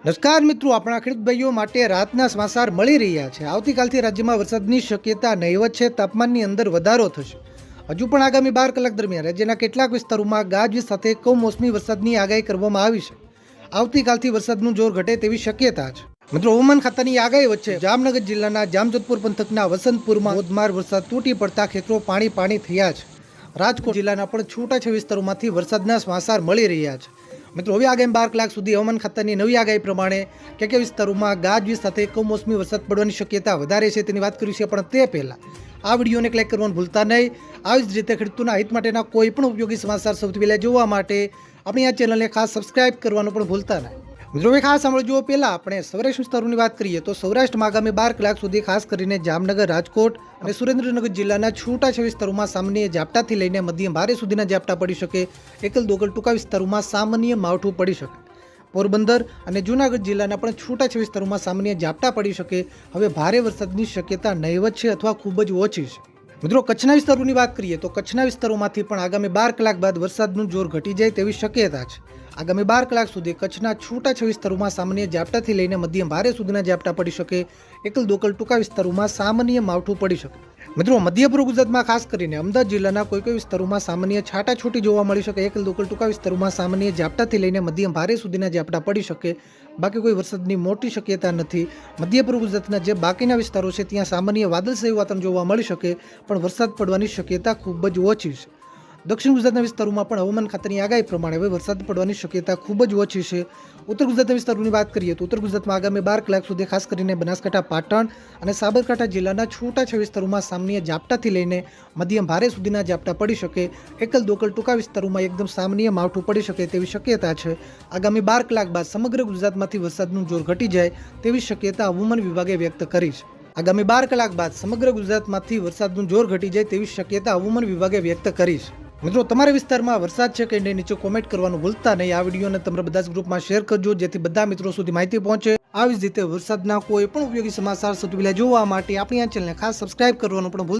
નમસ્કાર મિત્રો, આપણા ખેડૂતભાઈઓ માટે રાતના સમાચાર મળી રહ્યા છે. આવતીકાલથી રાજ્યમાં વરસાદની શક્યતા નહીવત છે, તાપમાનની અંદર વધારો થશે. હજુ પણ આગામી બાર કલાક દરમિયાન રાજ્યના કેટલાક વિસ્તારોમાં ગાજવીજ સાથે કમોસમી વરસાદની આગાહી કરવામાં આવી છે. આવતીકાલથી વરસાદનું જોર ઘટે તેવી શક્યતા છે. મિત્રો, હવામાન ખાતાની આગાહી વચ્ચે જામનગર જિલ્લાના જામજોધપુર પંથકના વસંતપુરમાં ધોધમાર વરસાદ તૂટી પડતા ખેતરો પાણી પાણી થયા છે. રાજકોટ જિલ્લાના પણ છૂટાછવાયા વિસ્તારોમાંથી વરસાદના સમાચાર મળી રહ્યા છે. મિત્રો, હવે આગામી બાર કલાક સુધી હવામાન ખાતાની નવી આગાહી પ્રમાણે કે કે વિસ્તારોમાં ગાજવીજ સાથે કમોસમી વરસાદ પડવાની શક્યતા વધારે છે તેની વાત કરી છે પણ તે પહેલાં. આ વિડીયોને ક્લિક કરવાનું ભૂલતા નહીં. આવી જ રીતે ખેડૂતોના હિત માટેના કોઈ પણ ઉપયોગી સમાચાર સૌથી પહેલાં જોવા માટે આપણી આ ચેનલને ખાસ સબસ્ક્રાઇબ કરવાનું પણ ભૂલતા નહીં. મિત્રો, હવે ખાસ સાંભળજો પહેલાં આપણે સૌરાષ્ટ્ર વિસ્તારોની વાત કરીએ તો સૌરાષ્ટ્રમાં આગામી બાર કલાક સુધી ખાસ કરીને જામનગર, રાજકોટ અને સુરેન્દ્રનગર જિલ્લાના છૂટાછવાયા વિસ્તારોમાં સામાન્ય ઝાપટાથી લઈને મધ્યમ ભારે સુધીના ઝાપટા પડી શકે. એકલ દોકલ ટૂંકા વિસ્તારોમાં સામાન્ય માવઠું પડી શકે. પોરબંદર અને જૂનાગઢ જિલ્લાના પણ છૂટાછવાયા વિસ્તારોમાં સામાન્ય ઝાપટા પડી શકે. હવે ભારે વરસાદની શક્યતા નહીવત છે અથવા ખૂબ જ ઓછી છે. મિત્રો, કચ્છના વિસ્તારોની વાત કરીએ તો કચ્છના વિસ્તારોમાંથી પણ આગામી બાર કલાક બાદ વરસાદનું જોર ઘટી જાય તેવી શક્યતા છે. આગામી બાર કલાક સુધી કચ્છના છૂટાછવાયા વિસ્તારોમાં સામાન્ય ઝાપટાથી લઈને મધ્યમ ભારે સુધીના ઝાપટા પડી શકે. એકલ દોકલ ટૂંકા વિસ્તારોમાં સામાન્ય માવઠું પડી શકે. મિત્રો, મધ્ય પૂર્વ ગુજરાતમાં ખાસ કરીને અમદાવાદ જિલ્લાના કોઈ કોઈ વિસ્તારોમાં સામાન્ય છાટાછૂટી જોવા મળી શકે. એકલ દોકલ ટૂંકા વિસ્તારોમાં સામાન્ય ઝાપટાથી લઈને મધ્યમ ભારે સુધીના ઝાપટા પડી શકે. બાકી કોઈ વરસાદની મોટી શક્યતા નથી. મધ્ય પૂર્વ ગુજરાતના જે બાકીના વિસ્તારો છે, ત્યાં સામાન્ય વાદળછાયું વાતાવરણ જોવા મળી શકે, પણ વરસાદ પડવાની શક્યતા ખૂબ જ ઓછી છે. દક્ષિણ ગુજરાતના વિસ્તારોમાં પણ હવામાન ખાતાની આગાહી પ્રમાણે હવે વરસાદ પડવાની શક્યતા ખૂબ જ ઓછી છે. ઉત્તર ગુજરાતના વિસ્તારોની વાત કરીએ તો ઉત્તર ગુજરાતમાં આગામી બાર કલાક સુધી ખાસ કરીને બનાસકાંઠા, પાટણ અને સાબરકાંઠા જિલ્લાના છૂટાછવાયા વિસ્તારોમાં સામાન્ય ઝાપટાથી લઈને મધ્યમ ભારે સુધીના ઝાપટા પડી શકે, એકલ દોકલ ટૂંકા વિસ્તારોમાં એકદમ સામાન્ય માવઠું પડી શકે તેવી શક્યતા છે. આગામી બાર કલાક બાદ સમગ્ર ગુજરાતમાંથી વરસાદનું જોર ઘટી જાય તેવી શક્યતા હવામાન વિભાગે વ્યક્ત કરી છે. આગામી બાર કલાક બાદ સમગ્ર ગુજરાતમાંથી વરસાદનું જોર ઘટી જાય તેવી શક્યતા હવામાન વિભાગે વ્યક્ત કરી છે. મિત્રો, તમારા વિસ્તારમાં વરસાદ છે કે નહીં નીચે કોમેન્ટ કરવાનું ભૂલતા નહીં. આ વિડીયોને તમારા બધા જ ગ્રુપમાં શેર કરજો, જેથી બધા મિત્રો સુધી માહિતી પહોંચે. આવી જ રીતે વરસાદના કોઈ પણ ઉપયોગી સમાચાર સૌથી જોવા માટે આપણી આ ચેનલને ખાસ સબસ્ક્રાઇબ કરવાનું પણ ભૂલ